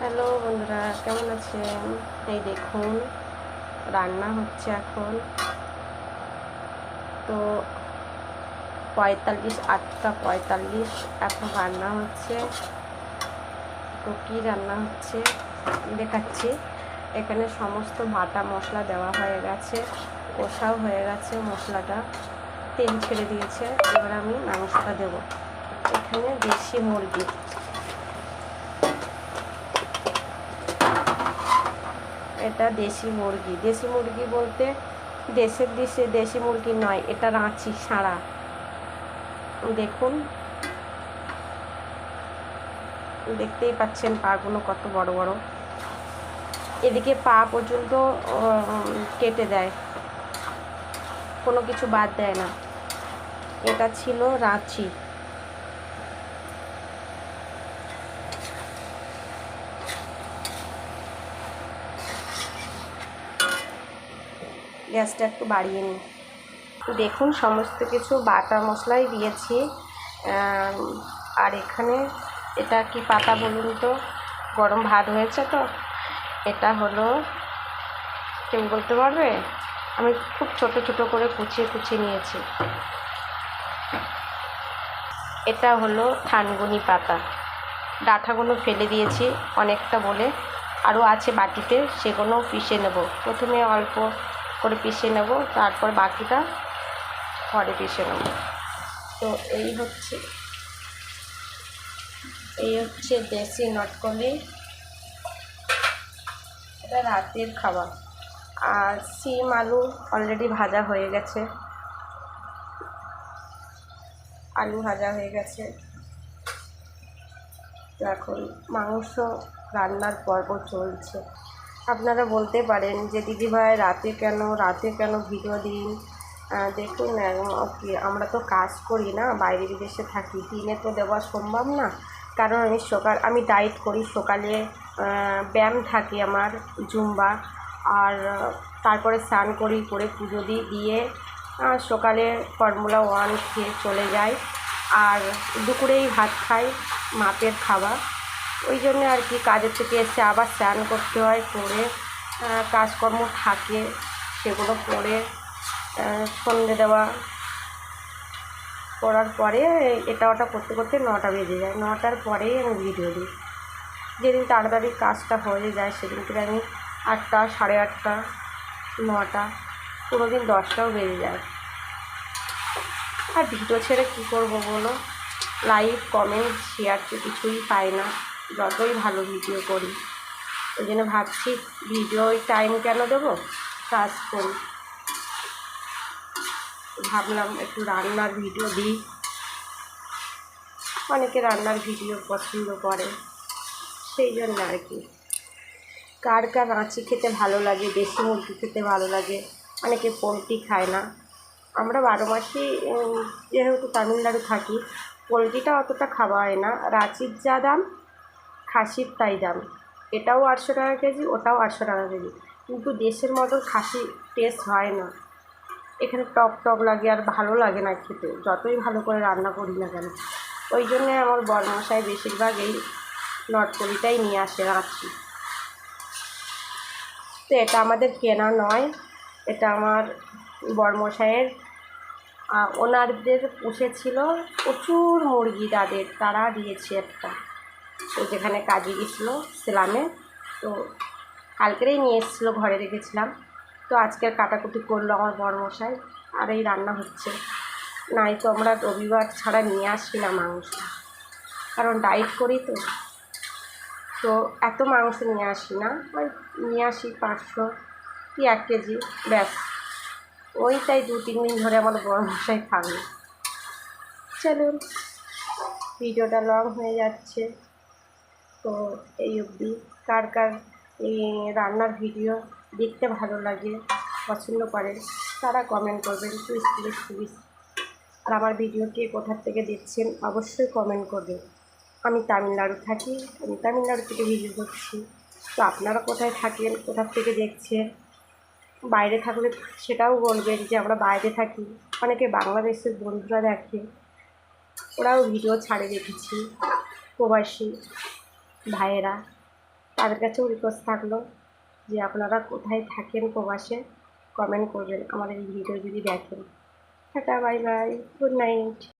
Hello বন্ধুরা, কেমন আছেন? এই দেখুন, রান্না হচ্ছে এখন। তো পঁয়তাল্লিশ, আটটা পঁয়তাল্লিশ এখন রান্না হচ্ছে। তো কী রান্না হচ্ছে? দেখাচ্ছি। এখানে সমস্ত বাটা মশলা দেওয়া হয়ে গেছে, কষাও হয়ে গেছে মশলাটা। তেল ছেড়ে দিয়েছে, এবার আমি মাংসটা দেবো। এখানে দেশি মুরগি। এটা দেশি মুরগি। দেশি মুরগি বলতে দেশের দেশে দেশি মুরগি নয়, এটা রাঁচি সাঁড়া দেখুন। দেখতেই পাচ্ছেন পাগুলো কত বড় বড়। এদিকে পা পর্যন্ত কেটে দেয়। কোনো কিছু বাদ দেয় না। এটা ছিল রাঁচি। গ্যাসটা একটু বাড়িয়ে নিই দেখুন, সমস্ত কিছু বাটা মশলাই দিয়েছি। আর এখানে এটা কি পাতা বলুন তো? গরম ভাত হয়েছে তো। এটা হলো, কেউ বলতে পারবে? আমি খুব ছোট ছোট করে কুচিয়ে কুচিয়ে নিয়েছি। এটা হলো থানগুনি পাতা। ডাঁটাগুলো ফেলে দিয়েছি অনেকটা বলে। আরও আছে বাটিতে সেগুলো পিষে নেব। প্রথমে অল্প করে পিষে নেব, তারপর বাকিটা পরে পিষে নেব। তো এই হচ্ছে এই হচ্ছে দেশি নটকলি। এটা রাতের খাবার। আর সিম আলু অলরেডি ভাজা হয়ে গেছে। আলু ভাজা হয়ে গেছে। এখন মাংস রান্নার পর্ব চলছে। আপনারা বলতে পারেন যে, দিদিভাই, রাতে কেন রাতে কেন ভিডিও দিন? দেখুন আমরা তো কাজ করি না, বাইরে বিদেশে থাকি, দিনে তো দেওয়া সম্ভব না। কারণ আমি সকাল, আমি ডায়েট করি সকালে ব্যায়াম থাকে আমার, জুম্বা, আর তারপরে স্নান করি, করে পুজো দিই দিয়ে সকালে ফর্মুলা ওয়ান খেয়ে চলে যাই। আর দুপুরেই ভাত খাই, মাপের খাবার। ওই জন্য আর কি কাজের থেকে এসে আবার স্নান করতে হয়, করে কাজকর্ম থাকে, সেগুলো করে সন্ধে দেওয়া করার পরে এটা ওটা করতে করতে নটা বেজে যায়। নটার পরেই আমি ভিডিও দিই। যেদিন তাড়াতাড়ি কাজটা হয়ে যায় সেদিন থেকে আমি আটটা, সাড়ে আটটা, নটা কোনো দিন দশটাও বেজে যায়। আর ভিডিও ছেড়ে কী করব বলো? লাইক কমেন্ট শেয়ার তো কিছুই পাই না। যতই ভালো ভিডিও করি। ওই জন্য ভাবছি ভিডিও টাইম কেন দেবো? কাজ করি। ভাবলাম একটু রান্নার ভিডিও দিই। অনেকে রান্নার ভিডিও পছন্দ করে। সেই জন্য আর কি। কার কার রাঁচি খেতে ভালো লাগে, দেশি মুরগি খেতে ভালো লাগে? অনেকে পোলট্রি খায় না। আমরা বারো মাসই যেহেতু তামিলনাড়ু থাকি, পোলট্রিটা অতটা খাওয়া হয় না। রাঁচির যা দাম খাসির তাই দাম। এটাও আটশো টাকা কেজি, ওটাও আটশো টাকা কেজি। কিন্তু দেশের মতন খাসি টেস্ট হয় না। এখানে টক টক লাগে আর ভালো লাগে না খেতে। যতই ভালো করে রান্না করি না কেন। ওই জন্যে আমার বরমশাই বেশিরভাগ এই নটকলিটাই নিয়ে আসে রাঁচি তো এটা আমাদের কেনা নয়। এটা আমার বরমশাইয়ের ওনারদের পুষেছিল প্রচুর মুরগি তাদের, তারা দিয়েছে একটা। তো যেখানে কাজে গেছিল সেলামে। তো কালকেরেই নিয়ে এসেছিল, ঘরে রেখেছিলাম। তো আজকের কাটাকুটি করল আমার বরমশাই আর এই রান্না হচ্ছে। নাই তো আমরা রবিবার ছাড়া নিয়ে আসি না মাংস। কারণ ডায়েট করি তো। তো এত মাংস নিয়ে আসি না, ওই নিয়ে আসি পাঁচশো কি এক কেজি, ব্যাস। ওইটাই দু তিন দিন ধরে আমার বড় মশাই খাবে। চলুন, ভিডিওটা লং হয়ে যাচ্ছে। তো এই অবধি। কার কার এই রান্নার ভিডিও দেখতে ভালো লাগে, পছন্দ করেন তারা কমেন্ট করবেন। প্লিজ প্লিজ প্লিজ আর আমার ভিডিও কে কোথার থেকে দেখছেন, অবশ্যই কমেন্ট করবেন আমি তামিলনাড়ু থাকি, আমি তামিলনাড়ু থেকে ভিডিও করছি। তো আপনারা কোথায় থাকেন, কোথার থেকে দেখছেন? বাইরে থাকলে সেটাও বলবেন যে আমরা বাইরে থাকি। অনেকে বাংলাদেশের বন্ধুরা দেখে, ওরাও ভিডিও ছাড়ে দেখেছি। প্রবাসী। ভাইয়েরা, তাদের কাছেও রিকোয়েস্ট থাকল যে আপনারা কোথায় থাকেন, প্রবাসে কমেন্ট করবেন আমাদের এই ভিডিও যদি দেখেন। Tata bye bye good night